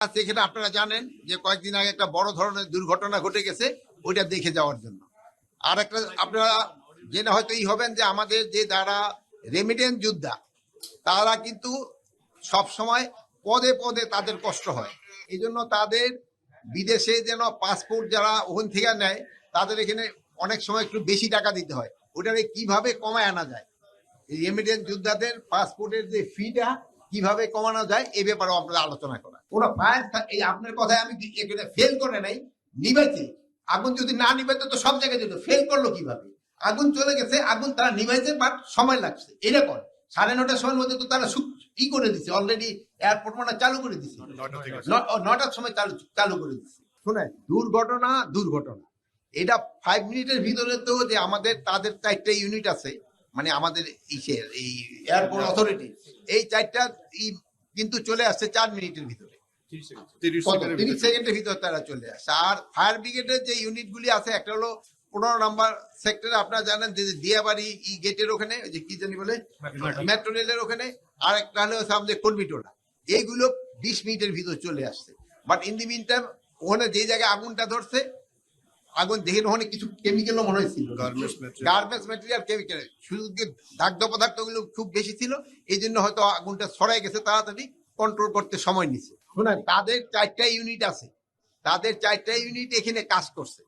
এখানে আপনারা জানেন যে কয়েকদিন আগে একটা বড় ধরনের দুর্ঘটনা ঘটে গেছে, ওইটা দেখে যাওয়ার জন্য। আর একটা আপনারা জেনে হয়তো এই হবেন যে আমাদের যে যারা রেমিডেন্স যোদ্ধা, তারা কিন্তু সব সময় পদে পদে তাদের কষ্ট হয়। এই জন্য তাদের বিদেশে যেন পাসপোর্ট যারা ওখান থেকে নেয়, তাদের এখানে অনেক সময় একটু বেশি টাকা দিতে হয়। ওটারে কীভাবে কমায় আনা যায়? রেমিডেন্স যোদ্ধাদের পাসপোর্টের যে ফিটা কীভাবে কমানো যায় এ ব্যাপারে আপনারা আলোচনা করা ওরা ফায়ার এই আপনার কথায় আমি এখানে ফেল করে নাই? নিবাইছে আগুন যদি না নিবাইতে তো সব জায়গায় যেত। ফেল করল কীভাবে? আগুন চলে গেছে আগুন তারা নিবাইছে বাট সময় লাগছে। এরকম সাড়ে নটার সময়ের মধ্যে তো তারা ই করে দিছে। অলরেডি এয়ারপোর্ট মানে চালু করে ও, নটার সময় চালু চালু করে দিচ্ছে শুনে দুর্ঘটনা দুর্ঘটনা। এটা ফাইভ মিনিটের ভিতরে তো যে আমাদের তাদের চারটে ইউনিট আছে। মানে আমাদের ইসের এই এয়ারপোর্ট অথরিটি এই চারটা কিন্তু চলে আসছে চার মিনিটের ভিতরে। তিরিশ সেকেন্ডের ভিতরে। তারা চলে আসছে আর ফায়ার ব্রিগেডের যে ইউনিট গুলি আছে একটা হলো পনেরো নাম্বার সেক্টরে আপনারা জানেন যে দিয়াবাড়ি ই গেটের ওখানে ওই যে কি জানি বলে? মেট্রো রেলের ওখানে। আর একটা হলো হচ্ছে আমাদের কর্মীটোলা এইগুলো বিশ মিনিটের ভিতর চলে আসছে। But in the mean time ওখানে যে জায়গায় আগুনটা ধরছে আগুন দেখে ওখানে কিছু কেমিক্যালও মনে হয়েছিল গার্মেন্টস ম্যাটেরিয়াল কেমিক্যাল শুধু যে দাগ্ধ পদার্থগুলো খুব বেশি ছিল এই জন্য হয়তো আগুনটা ছড়াই গেছে তাড়াতাড়ি কন্ট্রোল করতে সময় নিছে। শোনেন। তাদের চারটা ইউনিট আছে। তাদের চারটা ইউনিট এখানে কাজ করছে।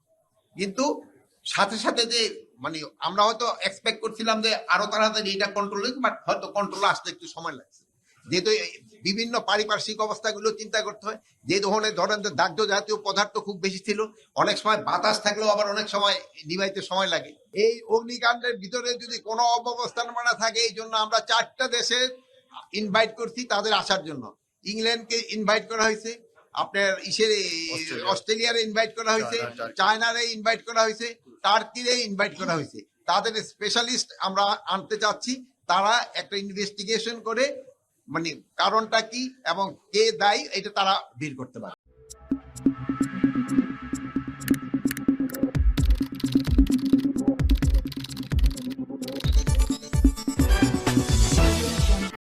কিন্তু সাথে সাথে যে মানে আমরা হয়তো এক্সপেক্ট করছিলাম যে আরও তাড়াতাড়ি এটা কন্ট্রোল হয়েছে বাট হয়তো কন্ট্রোল আসতে একটু সময় লাগছে। যেহেতু বিভিন্ন পারিপার্শ্বিক অবস্থাগুলো চিন্তা করতে হয় যে ধরনের ধরেন যে দাগ্ধ জাতীয় পদার্থ খুব বেশি ছিল অনেক সময় বাতাস থাকলেও আবার অনেক সময় নিভাইতে সময় লাগে। এই অগ্নিকাণ্ডের ভিতরে যদি কোনো অব্যবস্থান মানা থাকে এই জন্য আমরা চারটা দেশে ইনভাইট করছি তাদের আসার জন্য। ইংল্যান্ডকে ইনভাইট করা হয়েছে আপনার ইসের অস্ট্রেলিয়া। অস্ট্রেলিয়ারে ইনভাইট করা হয়েছে চায়না, চায়নারে ইনভাইট করা হয়েছে টার্কিরে ইনভাইট করা হয়েছে। তাদের স্পেশালিস্ট আমরা আনতে চাচ্ছি তারা একটা ইনভেস্টিগেশন করে মানে কারণটা কি এবং কে দায়ী এটা তারা বের করতে পারে